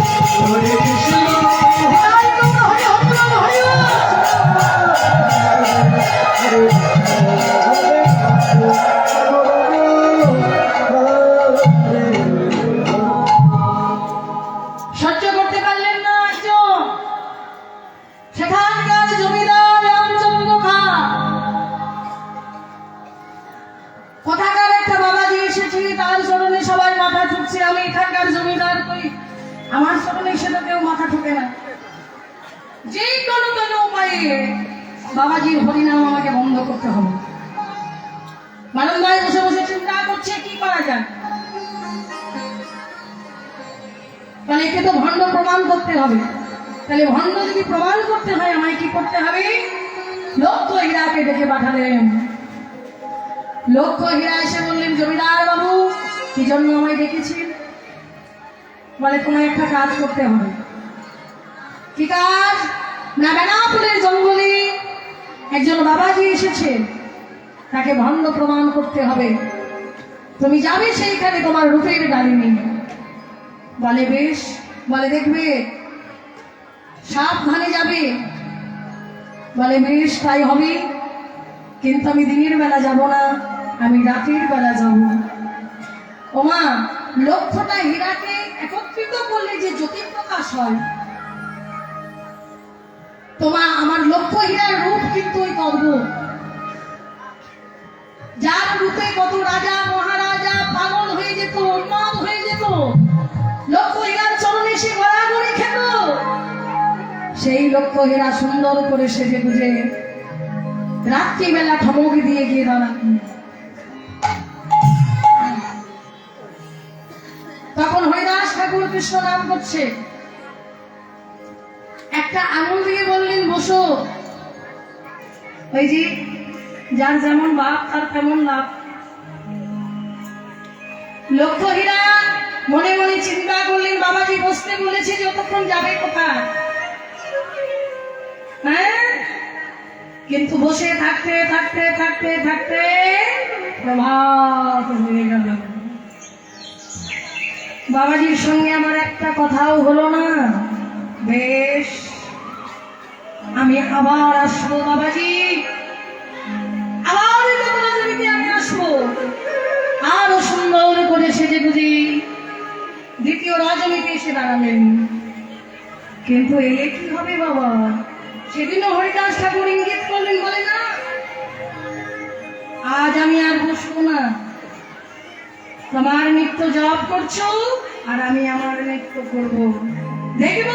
Hare Krishna বাবাজির হরিনাম আমাকে বন্ধ করতে হবে। মানন্দায় বসে বসে চিন্তা করছে, কি করা যায়? তাহলে একে তো ভণ্ড প্রমাণ করতে হবে। তাহলে ভণ্ড যদি প্রমাণ করতে হয়, আমায় কি করতে হবে? লক্ষ্য হীরাকে ডেকে পাঠালেন। লক্ষ্য হীরা এসে বললেন, জমিদার বাবু, কি জন্য আমায় ডেকেছেন? বলে, তোমায় একটা কাজ করতে হবে। কি কাজ? না বেনাপুরের জঙ্গলে একজন বাবাজি এসেছে। তাকে ভণ্ড প্রমাণ করতে হবে। তুমি যাবে সেইখানে তোমার রূপের গাড়ি নিয়ে বলে, বেশ। বলে, দেখবে, সাবধানে যাবে। বলে, বেশ, তাই হবে। কিন্তু আমি দিনের বেলা যাব না, আমি রাতের বেলা যাব। ওমা, লক্ষ্যটা হীরাকে একত্রিত করলে যে জ্যোতি প্রকাশ হয়। তোমার আমার লক্ষ্য হীরার রূপ কিন্তু ওই কর্ম যার রূপে কত রাজা, মহারাজা, পাগল হয়ে যেত, উন্মাদ হয়ে যেত, লক্ষ্য চরণে সে গড়াগড়ি খেত। সেই লক্ষ্য হীরা সুন্দর করে সেজে গুজে রাত্রিবেলা ঠমক দিয়ে গিয়ে দাঁড়ান। তখন হরিদাস ঠাকুর কৃষ্ণ নাম করছে। একটা আঙুল দিয়ে বললেন বসো। যে, যার যেমন বাপ, তার তেমন লাভ। লক্ষ্য হীরা মনে মনে চিন্তা করলেন, বাবাজি বসতে বলেছে যতক্ষণ যাবে কোথায়? হ্যাঁ? কিন্তু বসে থাকতে থাকতে থাকতে থাকতে প্রভাত হয়ে গেল। বাবাজির সঙ্গে আমার একটা কথাও হলো না। বেশ। আমি আবার আসব, বাবাজি। আবার আমি আসব। আরও সুন্দর করে সেজে বুঝি দ্বিতীয় রজনীতে এসে দাঁড়ালেন। কিন্তু এলে কি হবে বাবা? সেদিনও হরিদাস ঠাকুর ইঙ্গিত করলেন বলে না? আজ আমি আর বসবো না। তোমার নৃত্য জপ করছ আর আমি আমার নৃত্য করব। দেখব?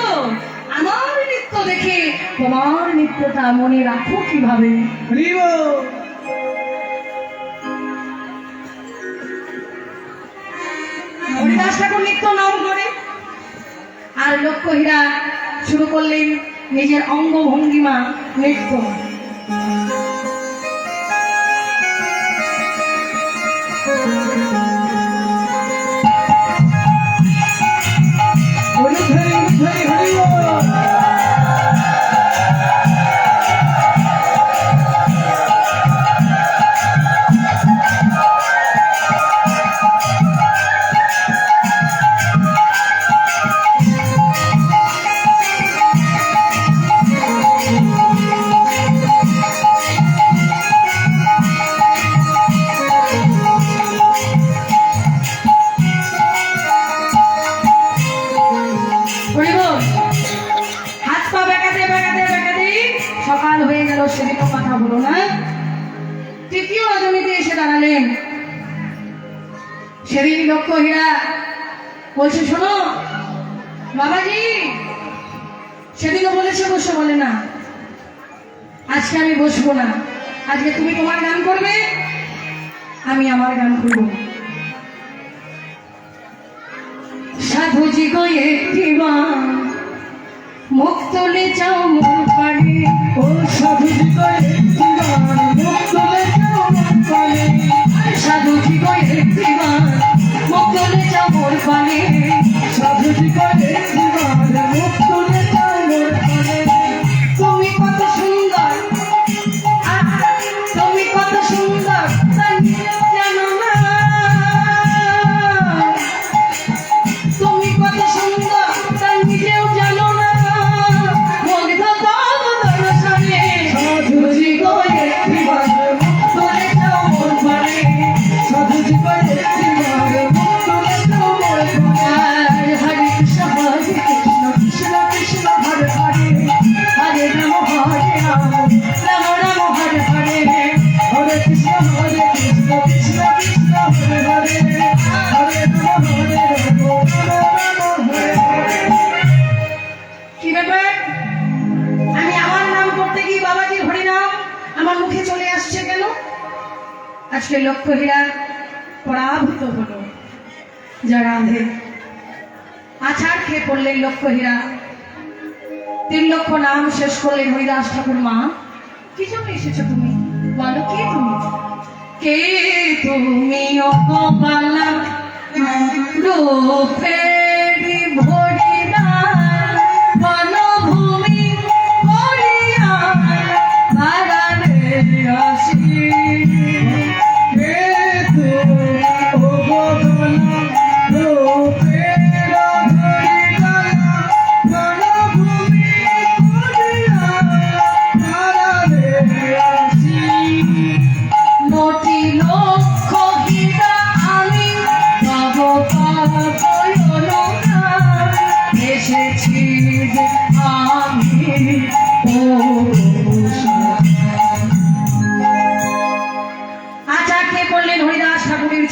আমার নৃত্য দেখে তোমার নৃত্যটা মনে রাখো কীভাবে? হরিদাস ঠাকুর নৃত্য নাম করে। আর লক্ষ্য হীরা শুরু করলেন নিজের অঙ্গ ভঙ্গিমা নৃত্য। সকাল হয়ে গেল, সেদিনও কথা বলো না। তৃতীয় রজনীতে এসে দাঁড়ালেন। সেদিন লক্ষ্য হীরা বলছে, শোনো, বাবাজি, সেদিনও বলেছে, বসে বলে না। আজকে আমি বসবো না। আজকে তুমি তোমার গান করবে, আমি আমার গান করব। সাধুজি গো একটিবার মুখ তুলে যাও মন। ও সাধুজি কি ব্যাপার আমি আমার মুখে চলে আসছে কেন? আজকে লক্ষ্য হীরা পরাভূত হলো। যারা আধে আছাড় খেয়ে পড়লেন লক্ষ্য হীরা তিন লক্ষ নাম শেষ করলেন হরিদাস ঠাকুর মা। কি জন্য এসেছ তুমি? বলো, কে তুমি? কে তুমি অকপালা রূপেরি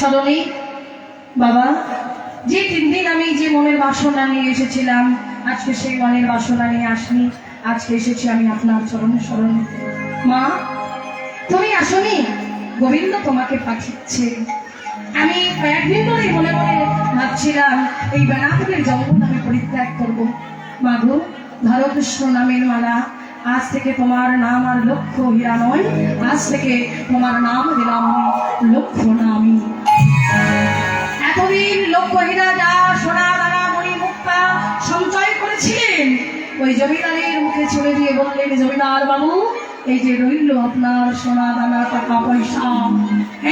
চরণে বাবা, যে তিন দিন আমি যে মনের বাসনা নিয়ে এসেছিলাম, আজকে সেই মনের বাসনা নিয়ে আসনি। আজকে এসেছি আমি আপনার চরণে স্মরণে মা, তুমি আসনি? গোবিন্দ তোমাকে পাঠিয়েছে। আমি কয়েকদিন ধরেই মনে মনে ভাবছিলাম, এই বেনাপুরের জঙ্গল আমি পরিত্যাগ করব। মাধু ধরো কৃষ্ণ নামের মালা আজ থেকে তোমার নাম আর লক্ষ্য হীরা নয়। আজ থেকে তোমার নাম দিলাম লক্ষ্য নামী। এতদিন লক্ষ্য হীরা যা সোনা দানা মণি মুক্তা সঞ্চয় করেছিলেন, ওই জমিদারের মুখে ছেড়ে দিয়ে বললেন, জমিদার বাবু, এই যে রইল আপনার সোনা দানা, টাকা পয়সা,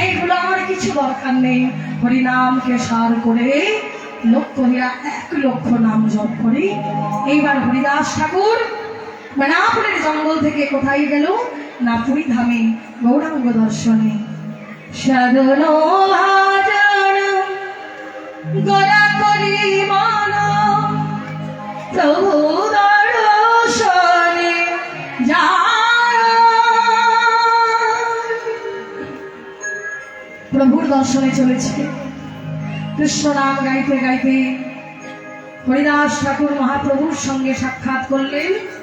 এইগুলো আমার কিছু দরকার নেই। হরিনামকে সার করে লক্ষ্য হীরা এক লক্ষ নাম জপ করি। এইবার হরিদাস ঠাকুর বেনাপুরের জঙ্গল থেকে কোথায় গেল? না পুরী ধামে, গৌরাঙ্গ দর্শনে। ভাজন গোরা করি প্রভু প্রভুর দর্শনে চলেছে। কৃষ্ণ নাম গাইতে গাইতে হরিদাস ঠাকুর মহাপ্রভুর সঙ্গে সাক্ষাৎ করলেন।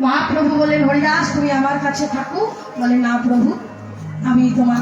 মহাপ্রভু বলেন হরিদাস তুমি আমার কাছে থাকো। বলে না প্রভু আমি তোমার